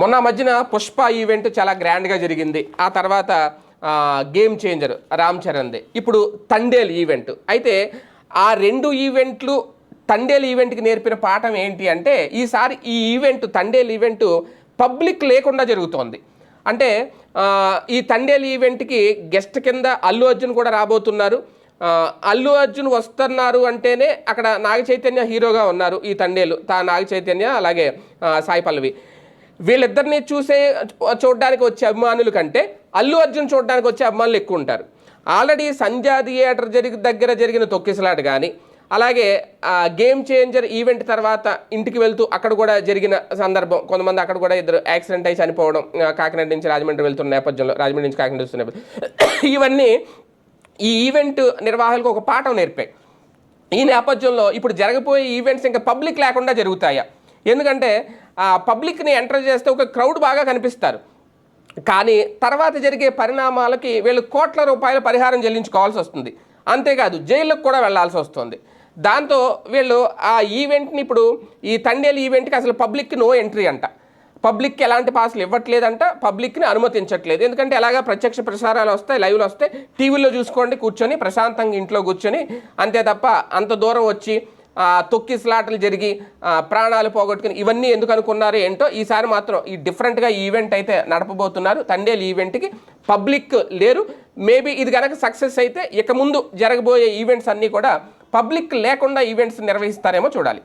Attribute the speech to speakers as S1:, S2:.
S1: మొన్న మధ్యన పుష్ప ఈవెంట్ చాలా గ్రాండ్గా జరిగింది. ఆ తర్వాత గేమ్ చేంజర్ రామ్ చరణ్ది ఇప్పుడు తండేల్ ఈవెంట్. అయితే ఆ రెండు ఈవెంట్లు తండేల్ ఈవెంట్కి నేర్పిన పాఠం ఏంటి అంటే ఈసారి ఈ ఈవెంట్ తండేల్ ఈవెంట్ పబ్లిక్ లేకుండా జరుగుతోంది. అంటే ఈ తండేల్ ఈవెంట్కి గెస్ట్ కింద అల్లు అర్జున్ కూడా రాబోతున్నారు. అల్లు అర్జున్ వస్తున్నారు అంటేనే అక్కడ నాగ చైతన్య హీరోగా ఉన్నారు ఈ తండేలు. తా నాగ చైతన్య అలాగే సాయి పల్లవి. వీళ్ళిద్దరిని చూసే చూడడానికి వచ్చే అభిమానుల కంటే అల్లు అర్జున్ చూడడానికి వచ్చే అభిమానులు ఎక్కువ ఉంటారు. ఆల్రెడీ సంధ్యా థియేటర్ జరిగి దగ్గర జరిగిన తొక్కిసలాట కానీ అలాగే ఆ, గేమ్ చేంజర్ ఈవెంట్ తర్వాత ఇంటికి వెళ్తూ అక్కడ కూడా జరిగిన సందర్భం కొంతమంది అక్కడ కూడా ఇద్దరు యాక్సిడెంట్ అయి చనిపోవడం కాకినాడ నుంచి రాజమండ్రి వెళ్తున్న నేపథ్యంలో రాజమండ్రి నుంచి కాకినాడ వస్తున్న నేపథ్యం ఇవన్నీ ఈ ఈవెంట్ నిర్వాహకులకు ఒక పాఠం నేర్పాయి. ఈ నేపథ్యంలో ఇప్పుడు జరగబోయే ఈవెంట్స్ ఇంకా పబ్లిక్ లేకుండా జరుగుతాయా? ఎందుకంటే ఆ పబ్లిక్ని ఎంటర్ చేస్తే ఒక క్రౌడ్ బాగా కనిపిస్తారు. కానీ తర్వాత జరిగే పరిణామాలకి వీళ్ళు కోట్ల రూపాయల పరిహారం చెల్లించుకోవాల్సి వస్తుంది. అంతేకాదు జైలుకు కూడా వెళ్ళాల్సి వస్తుంది. దాంతో వీళ్ళు ఆ ఈవెంట్ని ఇప్పుడు ఈ తండేలు ఈవెంట్కి అసలు పబ్లిక్కి నో ఎంట్రీ అంట. పబ్లిక్కి ఎలాంటి పాసులు ఇవ్వట్లేదంట పబ్లిక్ని అనుమతించట్లేదు. ఎందుకంటే ఎలాగా ప్రత్యక్ష ప్రసారాలు వస్తాయి లైవ్లు వస్తాయి టీవీలో చూసుకోండి కూర్చొని ప్రశాంతంగా ఇంట్లో కూర్చొని అంతే తప్ప అంత దూరం వచ్చి తొక్కిసలాటలు జరిగి ప్రాణాలు పోగొట్టుకుని ఇవన్నీ ఎందుకు అనుకున్నారు ఏంటో ఈసారి మాత్రం ఈ డిఫరెంట్గా ఈవెంట్ అయితే నడపబోతున్నారు. తండేలు ఈవెంట్కి పబ్లిక్ లేరు. మేబీ ఇది కనుక సక్సెస్ అయితే ఇక ముందు జరగబోయే ఈవెంట్స్ అన్నీ కూడా పబ్లిక్ లేకుండా ఈవెంట్స్ నిర్వహిస్తారేమో చూడాలి.